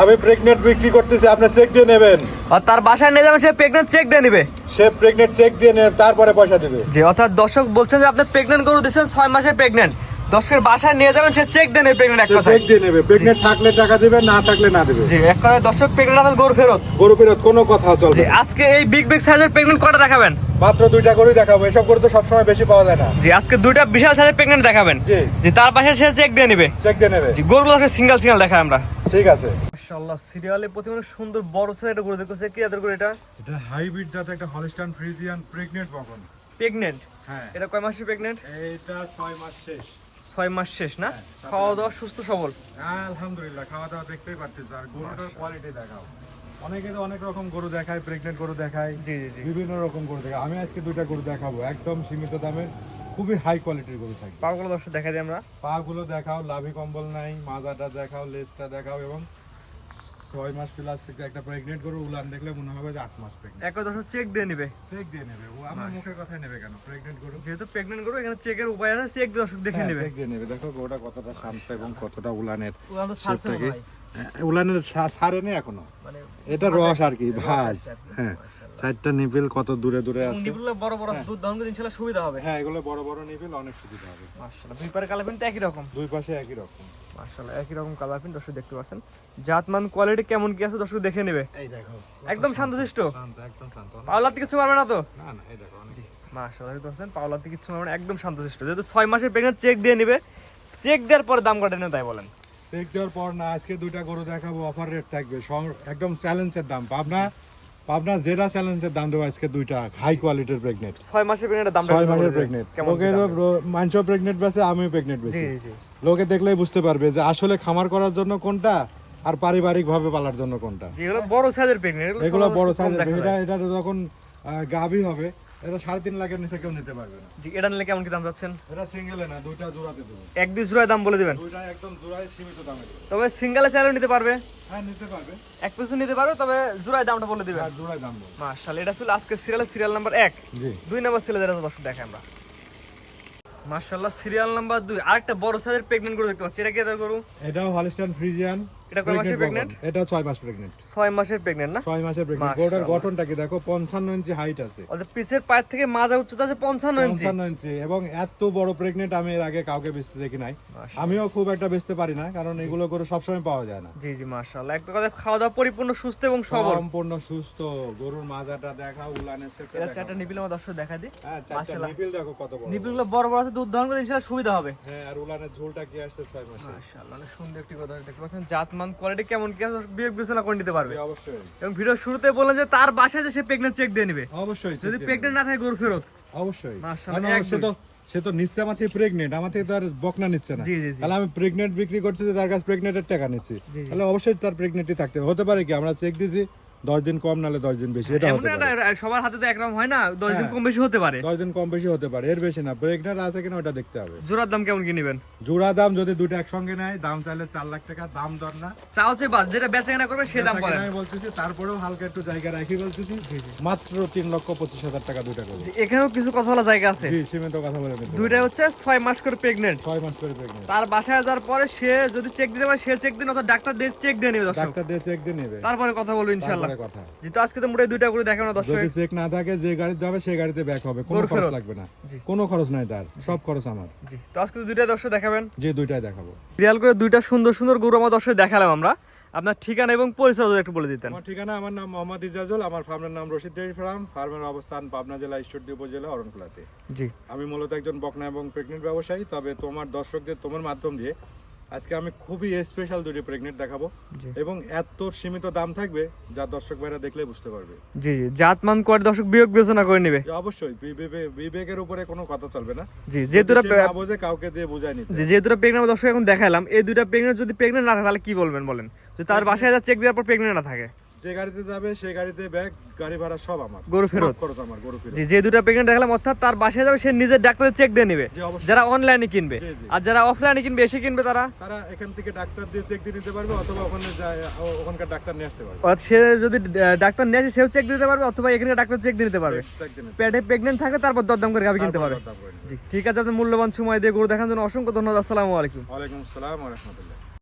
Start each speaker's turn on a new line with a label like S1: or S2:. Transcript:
S1: আমি প্রেগনেন্ট বিক্রি করতেছি আপনি চেক দিয়ে নেবেন।
S2: আর তার বাসায় নিয়ে যাবেন সে প্রেগনেন্ট চেক দিয়ে নেবে।
S1: সে প্রেগনেন্ট চেক দিয়ে নেবে তারপরে পয়সা দেবে।
S2: যে অর্থাৎ দর্শক বলছেন যে আপনি প্রেগনেন্ট গরু দিচ্ছেন ছয় মাসে প্রেগনেন্ট দর্শকের বাসায় নিয়ে যাবেন সে চেক দিয়ে নেবে প্রেগনেন্ট এক
S1: সে
S2: কথায়।
S1: চেক দিয়ে নেবে। প্রেগনেন্ট থাকলে টাকা দেবে না থাকলে না দেবে।
S2: জি এক কথায় দর্শক প্রেগনেন্ট আপনার গরু ফেরত।
S1: গরু ফেরত কোনো কথা চলবে
S2: জি আজকে এই বিগ বিগ সাইজের প্রেগনেন্ট কটা দেখাবেন?
S1: মাত্র দুইটা গরুই দেখাবো এসব গরু তো সবসময় বেশি পাওয়া যায় না।
S2: জি আজকে দুইটা বিশাল সাইজের প্রেগনেন্ট দেখাবেন।
S1: জি।
S2: জি তার পাশে সে চেক দিয়ে নেবে।
S1: চেক দিয়ে নেবে।
S2: জি গরুগুলো সিঙ্গেল সিঙ্গেল দেখায় আমরা।
S1: ঠিক আছে।
S2: মাশাআল্লাহ সিরিয়ালে প্রতি মানে সুন্দর বড় সাইজের গরু দেখতেছে। কি এদের গরু এটা?
S1: এটা হাইব্রিড জাতের একটা হলিস্টান ফ্রিজিয়ান প্রেগনেন্ট বকন
S2: প্রেগনেন্ট
S1: হ্যাঁ।
S2: এটা কয় মাসের প্রেগনেন্ট
S1: এইটা ছয় মাস শেষ।
S2: ছয় মাস শেষ না?
S1: হ্যাঁ,
S2: খাওয়া দাওয়া সুস্থ সবল?
S1: আলহামদুলিল্লাহ খাওয়া দাওয়া দেখতেই পারতেছ। আর গরুটার কোয়ালিটি দেখাও। অনেকে তো অনেক রকম গরু দেখায় প্রেগনেন্ট গরু দেখায়।
S2: জি জি
S1: বিভিন্ন রকম গরু দেখায়। আমি আজকে দুইটা গরু দেখাবো। একদম সীমিত দামের খুবই হাই কোয়ালিটির গরু থাকবে।
S2: পাগুলো দর্শক দেখা যায় আমরা।
S1: পা গুলো দেখাও লাভি কম্বল নাই মাজাটা দেখাও লেজটা দেখাও এবং ছয় মাস প্লাস একটা প্রেগনেন্ট গরু উলান দেখলে মনে হবে যে আট মাস প্রেগনেন্ট
S2: এক চেক দিয়ে নেবে।
S1: চেক দিয়ে নেবে। ও আমার মুখের কথাই নেবে কেন? প্রেগনেন্ট গরু?
S2: যেহেতু প্রেগনেন্ট গরু এখানে চেকের উপায় আছে চেক দর্শক দেখে নেবে।
S1: চেক দিয়ে নেবে। দেখো গরুটা কতটা শান্ত এবং কতটা উলানের
S2: উলান তো ছাড়ছে
S1: শেপটা
S2: মনে
S1: কি?
S2: হয়।
S1: হ্যাঁ, উলানের সারেনি ছাড়েনি এখনও।
S2: মানে
S1: এটা রস আর কি ভাজ। হ্যাঁ। চারটা নিপিল কত দূরে দূরে আছে?
S2: নিপুলগুলো বড় বড় দুধ ধারণ করে ইনশাআল্লাহ সুবিধা হবে।
S1: হ্যাঁ এগুলো বড় বড় নিপিল অনেক সুবিধা হবে।
S2: মাশাআল্লাহ দুই পারে কালার প্রিন্ট একই রকম।
S1: দুই পাশে একই রকম।
S2: মাশাআল্লাহ একই রকম কালার প্রিন্ট দর্শক দেখতে পাচ্ছেন। জাতমান কোয়ালিটি কেমন কি আছে দর্শক দেখে নেবে।
S1: এই দেখো
S2: একদম শান্তশিষ্ট
S1: শান্ত একদম শান্ত।
S2: পাওলাতে কিছু পারবে না তো?
S1: না না এই দেখো
S2: মাশাআল্লাহ দেখতে পাচ্ছেন পাওলাতে কিছু না একদম শান্তশিষ্ট যেহেতু ছয় মাসের প্রেগনেন্ট চেক দিয়ে নিবে। চেক দেওয়ার পরে দাম কাটেন তাই বলেন?
S1: চেক দেওয়ার পর না আজকে দুইটা গরু দেখাবো অফার রেট থাকবে একদম চ্যালেঞ্জের দাম পাবনা পাবনা জেরা চ্যালেঞ্জের দাম দেবো আজকে দুইটা হাই কোয়ালিটির প্রেগনেন্ট
S2: ছয় মাসের প্রেগনেন্টের দাম
S1: ছয় মাসের প্রেগনেন্ট লোকে মানুষ প্রেগনেন্ট বেছে আমি প্রেগনেন্ট বেছি। লোকে দেখলেই বুঝতে পারবে যে আসলে খামার করার জন্য কোনটা আর পারিবারিক ভাবে পালার জন্য কোনটা।
S2: যেগুলো বড় সাইজের প্রেগনেন্ট
S1: এগুলো বড় সাইজের এটা এটা যখন গাভী হবে এটা সাড়ে তিন লাখের নিচে কেউ নিতে পারবে না।
S2: জি এটা নিলে কেমন কি দাম যাচ্ছেন?
S1: এটা সিঙ্গেলে না দুইটা জোড়াতে দেবো।
S2: এক দুই জোড়ায় দাম বলে দিবেন?
S1: দুইটা একদম জোড়ায় সীমিত দামে
S2: তবে সিঙ্গেলে চাইলেও নিতে পারবে?
S1: হ্যাঁ নিতে পারবে।
S2: এক নিতে পারবে তবে জোড়ায় দামটা বলে দিবেন।
S1: আর জোড়ায় দাম
S2: মাশাআল্লাহ এটা ছিল আজকে সিরিয়ালের সিরিয়াল নাম্বার এক।
S1: জি।
S2: দুই নাম্বার সিরিয়াল যেটা দর্শক দেখে আমরা। মাশাআল্লাহ সিরিয়াল নাম্বার দুই। আরেকটা বড় সাইজের প্রেগনেন্ট গরু দেখতে পাচ্ছি। এটা কি এদের গরু?
S1: এটাও হলিস্টান ফ্রিজিয়ান
S2: এটা কয় মাসের pregnant?
S1: এটা ছয় মাস প্রেগনেন্ট
S2: ছয় মাসের প্রেগনেন্ট না?
S1: ছয় মাসের প্রেগনেন্ট গরুটার গঠনটা কি? দেখো পঞ্চান্ন ইঞ্চি হাইট আছে।
S2: ওদের পিছের পায়ের থেকে মাজা উচ্চতা আছে পঞ্চান্ন ইঞ্চি।
S1: পঞ্চান্ন ইঞ্চি। এবং এত বড় প্রেগনেন্ট আমি এর আগে কাউকে বেচতে দেখি নাই। আমিও খুব একটা বেচতে পারি না কারণ এগুলো গরু সবসময় পাওয়া যায় না।
S2: জি জি মাশাআল্লাহ। একটা কথা খাওয়া দাওয়া পরিপূর্ণ সুস্থ এবং সবল।
S1: সম্পূর্ণ সুস্থ। গরুর মাজাটা দেখা উলানের
S2: এটা আমার দর্শক দেখা
S1: হ্যাঁ। দেখো কত বড়।
S2: বড় বড় আছে দুধ ধারণ ইনশাআল্লাহ সুবিধা হবে।
S1: হ্যাঁ আর উলানের ঝোলটা কি আসছে ছয় মাসে?
S2: মাশাআল্লাহ অনেক সুন্দর একটি কথা দেখতে পাচ্ছেন। জাতমান কোয়ালিটি কেমন কি বিবেক বিবেচনা করে নিতে পারবে?
S1: অবশ্যই।
S2: এবং ভিডিও শুরুতে বললেন যে তার বাসায় যে সে প্রেগনেন্ট চেক দিয়ে নিবে।
S1: অবশ্যই
S2: যদি প্রেগনেন্ট না থাকে গরু ফেরত।
S1: অবশ্যই। সে তো সে তো নিচ্ছে আমার থেকে প্রেগনেন্ট আমার থেকে তো আর বকনা নিচ্ছে না। তাহলে আমি প্রেগনেন্ট বিক্রি করছি যে তার কাছে প্রেগনেন্টের টাকা নিচ্ছি। তাহলে অবশ্যই তার প্রেগনেন্টই থাকতে হবে। হতে পারে কি আমরা চেক দিছি দশ দিন কম নালে দশ দিন বেশি এটা
S2: সবার হাতে তো একরকম হয় না দশ দিন
S1: হ্যাঁ।
S2: কম বেশি হতে পারে।
S1: দশ দিন কম বেশি হতে পারে এর বেশি না। প্রেগনেন্ট আছে কিনা ওটা দেখতে হবে।
S2: জোড়ার দাম কেমন কি নেবেন?
S1: জোড়া দাম যদি দুটো একসঙ্গে নেয় দাম চাইলে চার লাখ টাকা দাম দর না।
S2: চা হচ্ছে বাস যেটা বেচা কেনা করবে সে দাম বলেন
S1: কেনাই বলতেছি তারপরেও হালকা একটু জায়গা রাখি বলতেছি। মাত্র তিন লক্ষ পঁচিশ হাজার টাকা দুইটা করব
S2: এখানেও কিছু কথা বলা জায়গা আছে।
S1: জি সীমিত কথা বলে
S2: দুইটা হচ্ছে ছয় মাস করে প্রেগনেন্ট
S1: ছয় মাস করে প্রেগনেন্ট
S2: তার বাসায় যাওয়ার পরে সে যদি চেক দিতে পারে সে চেক দিন অথবা ডাক্তার দিয়ে চেক দিয়ে নেবে
S1: ডাক্তার দিয়ে চেক দিয়ে নেবে।
S2: তারপরে কথা বলব ইনশাল্লাহ
S1: তারপরে কথা।
S2: যেহেতু আজকে তো মোটাই দুইটা করে দেখানো দর্শক।
S1: যদি চেক না থাকে যে গাড়িতে যাবে সেই গাড়িতে ব্যাক হবে। কোনো খরচ লাগবে না। কোনো খরচ নাই তার। সব খরচ আমার।
S2: জি তো আজকে দুইটা দর্শক দেখাবেন?
S1: যে দুইটাই দেখাবো।
S2: রিয়াল করে দুইটা সুন্দর সুন্দর গরু আমার দর্শক দেখালাম আমরা। আপনার ঠিকানা এবং পরিচয় একটু বলে দিতেন।
S1: আমার ঠিকানা আমার নাম মোহাম্মদ ইজাজুল আমার ফার্মের নাম রশিদ ডেয়ারি ফার্ম। ফার্মের অবস্থান পাবনা জেলা ঈশ্বরদী উপজেলা অরণকুলাতে।
S2: জি।
S1: আমি মূলত একজন বকনা এবং প্রেগনেন্ট ব্যবসায়ী তবে তোমার দর্শকদের তোমার মাধ্যম দিয়ে আজকে আমি খুবই স্পেশাল দুটি প্রেগনেন্ট দেখাবো এবং এত সীমিত দাম থাকবে যা দর্শক ভাইরা দেখলে বুঝতে পারবে।
S2: জি জি। জাতমান করে দর্শক বিয়োগ বিবেচনা করে নেবে।
S1: অবশ্যই। বিবে- বিবেকের উপরে কোনো কথা চলবে না।
S2: জি যে দুটা
S1: না বোঝে কাউকে দিয়ে বুঝাই নিতে।
S2: জি যে দুটো প্রেগনেন্ট দর্শক এখন দেখালাম এই দুটো প্রেগনেন্ট যদি প্রেগনেন্ট না থাকে তাহলে কি বলবেন বলেন? যদি তার বাসায় যা চেক দেওয়ার পর প্রেগনেন্ট না থাকে।
S1: যে গাড়িতে যাবে সেই গাড়িতে ব্যাগ গাড়ি ভাড়া সব আমার।
S2: গরু ফেরত।
S1: খরচ আমার গরু ফেরত।
S2: যে যে দুটো দেখালাম অর্থাৎ তার বাসায় যাবে সে ডাক্তারের চেক দিয়ে নেবে। যারা অনলাইনে কিনবে। আর যারা অফলাইনে কিনবে এসে কিনবে তারা।
S1: তারা এখান থেকে ডাক্তার দিয়ে চেক দিয়ে নিতে পারবে অথবা ওখানে যায় ওখানকার ডাক্তার নিয়ে আসতে পারবে।
S2: সে যদি ডাক্তার নিয়ে আসে সেও চেক দিতে পারবে অথবা এখানে ডাক্তার চেক দিয়ে নিতে পারবে। পেটে প্রেগনেন্ট থাকে তারপর দরদাম করে গাভি কিনতে পারবে। জি ঠিক আছে আপনার মূল্যবান সময় দিয়ে গরু দেখার জন্য অসংখ্য ধন্যবাদ আসসালামু আলাইকুম।
S1: ওয়ালাইকুম আসসালাম রহমতুল্লাহ।